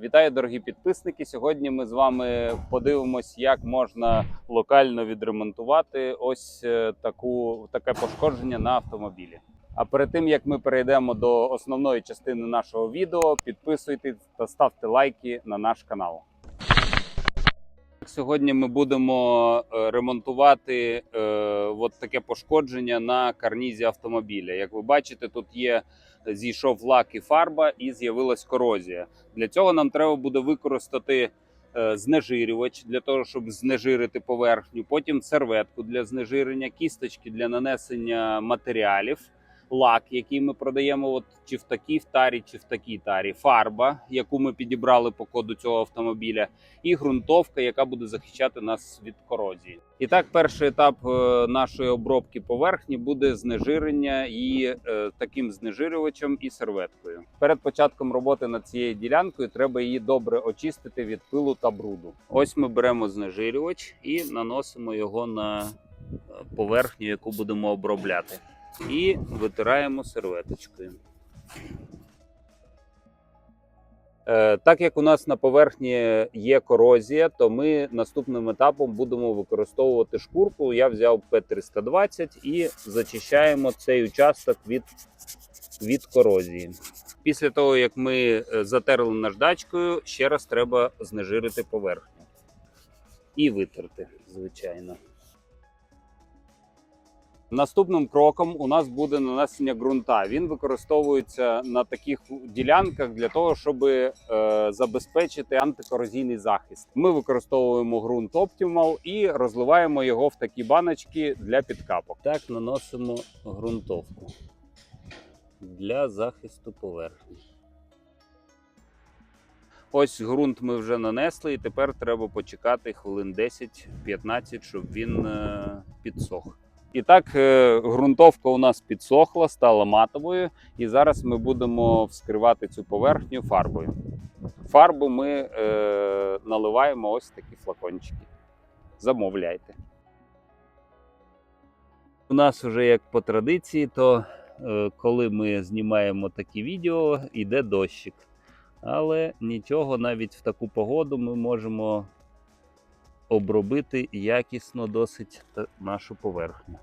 Вітаю, дорогі підписники. Сьогодні ми з вами подивимось, як можна локально відремонтувати ось е, таку таке пошкодження на автомобілі. А перед тим як ми перейдемо до основної частини нашого відео, підписуйтесь та ставте лайки на наш канал. Сьогодні ми будемо е, ремонтувати е, от таке пошкодження на карнізі автомобіля. Як ви бачите, тут є зійшов лак і фарба, і з'явилась корозія. Для цього нам треба буде використати е, знежирювач для того, щоб знежирити поверхню. Потім серветку для знежирення, кісточки для нанесення матеріалів, лак, який ми продаємо, от чи в такій в тарі, чи в такій тарі, фарба, яку ми підібрали по коду цього автомобіля, і ґрунтовка, яка буде захищати нас від корозії. І так, перший етап е, нашої обробки поверхні буде знежирення і е, таким знежирювачем і серветкою. Перед початком роботи над цією ділянкою треба її добре очистити від пилу та бруду. Ось ми беремо знежирювач і наносимо його на е, поверхню, яку будемо обробляти, і витираємо серветочкою. Е, Так як у нас на поверхні є корозія, то ми наступним етапом будемо використовувати шкурку. Я взяв П320 і зачищаємо цей участок від, від корозії. Після того, як ми е, затерли наждачкою, ще раз треба знежирити поверхню і витерти, звичайно. Наступним кроком у нас буде нанесення ґрунта. Він використовується на таких ділянках для того, щоб е, забезпечити антикорозійний захист. Ми використовуємо ґрунт Optimal і розливаємо його в такі баночки для підкапок. Так наносимо ґрунтовку для захисту поверхні. Ось ґрунт ми вже нанесли, і тепер треба почекати хвилин 10-15, щоб він е, підсох. І так, е, ґрунтовка у нас підсохла, стала матовою, і зараз ми будемо вскривати цю поверхню фарбою. Фарбу ми е, наливаємо ось такі флакончики. Замовляйте. У нас вже як по традиції, то е, коли ми знімаємо такі відео, йде дощик. Але нічого, навіть в таку погоду ми можемо обробити якісно досить нашу поверхню.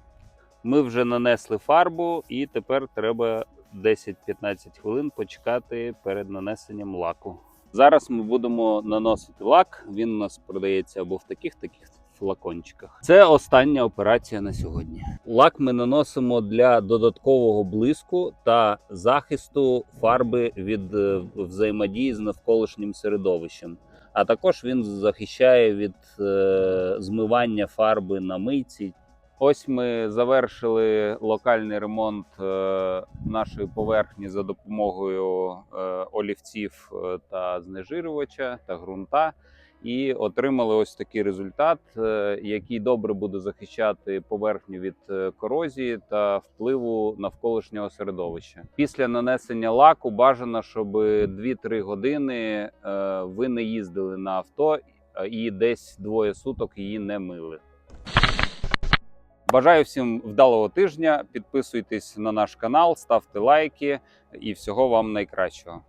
Ми вже нанесли фарбу, і тепер треба 10-15 хвилин почекати перед нанесенням лаку. Зараз ми будемо наносити лак. Він у нас продається або в таких таких флакончиках. Це остання операція на сьогодні. Лак ми наносимо для додаткового блиску та захисту фарби від е, взаємодії з навколишнім середовищем. А також він захищає від е, змивання фарби на мийці. Ось ми завершили локальний ремонт е, нашої поверхні за допомогою е, олівців е, та знежирювача та ґрунта. І отримали ось такий результат, е, який добре буде захищати поверхню від е, корозії та впливу навколишнього середовища. Після нанесення лаку бажано, щоб 2-3 години е, ви не їздили на авто і десь двоє суток її не мили. Бажаю всім вдалого тижня. Підписуйтесь на наш канал, ставте лайки і всього вам найкращого.